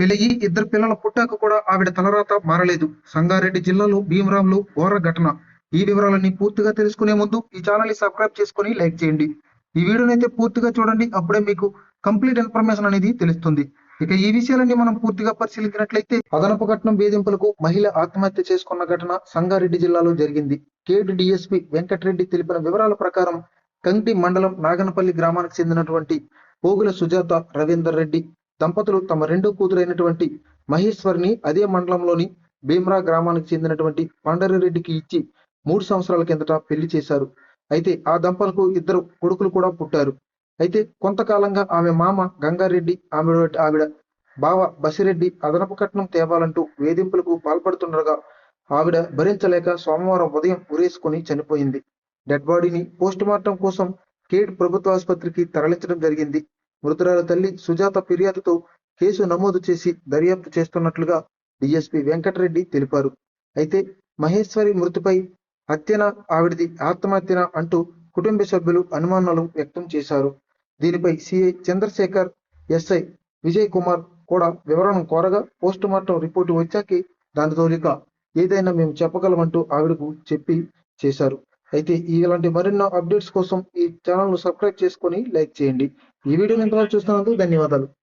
పెళ్ళి ఇద్దరు పిల్లల పుట్టాక కూడా ఆవిడ తలరాత మారలేదు. సంగారెడ్డి జిల్లాలో భీమరాంలో ఘోర ఘటన. ఈ వివరాలన్నీ పూర్తిగా తెలుసుకునే ముందు ఈ ఛానల్ని సబ్స్క్రైబ్ చేసుకుని లైక్ చేయండి. ఈ వీడియోని అయితే పూర్తిగా చూడండి. అప్పుడే మీకు కంప్లీట్ ఇన్ఫర్మేషన్ అనేది తెలుస్తుంది. ఇక ఈ విషయాలన్నీ మనం పూర్తిగా పరిశీలించినట్లయితే అదనపు కట్నం వేధింపులకు మహిళ ఆత్మహత్య చేసుకున్న ఘటన సంగారెడ్డి జిల్లాలో జరిగింది. కేడ్ డిఎస్పి వెంకటరెడ్డి తెలిపిన వివరాల ప్రకారం కంటి మండలం నాగనపల్లి గ్రామానికి చెందినటువంటి పోగుల సుజాత రవీందర్ రెడ్డి దంపతులు తమ రెండు కూతురైనటువంటి మహేశ్వరిని అదే మండలంలోని భీమ్రా గ్రామానికి చెందినటువంటి పండరిరెడ్డికి ఇచ్చి మూడు సంవత్సరాల కిందట పెళ్ళి చేశారు. అయితే ఆ దంపతులకు ఇద్దరు కొడుకులు కూడా పుట్టారు. అయితే కొంతకాలంగా ఆమె మామ గంగారెడ్డి ఆమె ఆవిడ బావ బసిరెడ్డి అదనపు కట్నం తేవాలంటూ వేధింపులకు పాల్పడుతుండగా ఆవిడ భరించలేక సోమవారం ఉదయం ఉరేసుకుని చనిపోయింది. డెడ్ బాడీని పోస్ట్ మార్టం కోసం కేడ్ ప్రభుత్వ ఆసుపత్రికి తరలించడం జరిగింది. మృతురాల తల్లి సుజాత ఫిర్యాదుతో కేసు నమోదు చేసి దర్యాప్తు చేస్తున్నట్లుగా డిఎస్పి వెంకటరెడ్డి తెలిపారు. అయితే మహేశ్వరి మృతిపై హత్యన ఆవిడది ఆత్మహత్యన అంటూ కుటుంబ సభ్యులు అనుమానాలు వ్యక్తం చేశారు. దీనిపై సిఐ చంద్రశేఖర్ ఎస్ఐ విజయ్ కుమార్ కూడా వివరణ కోరగా పోస్ట్ మార్టం రిపోర్టు వచ్చాకే దాని తోలిక ఏదైనా మేము చెప్పగలమంటూ ఆవిడకు చెప్పి చేశారు. అయితే ఇలాంటి మరెన్నో అప్డేట్స్ కోసం ఈ ఛానల్ను సబ్స్క్రైబ్ చేసుకొని లైక్ చేయండి. ఈ వీడియోని ఇంతవరకు చూస్తున్నందుకు ధన్యవాదాలు.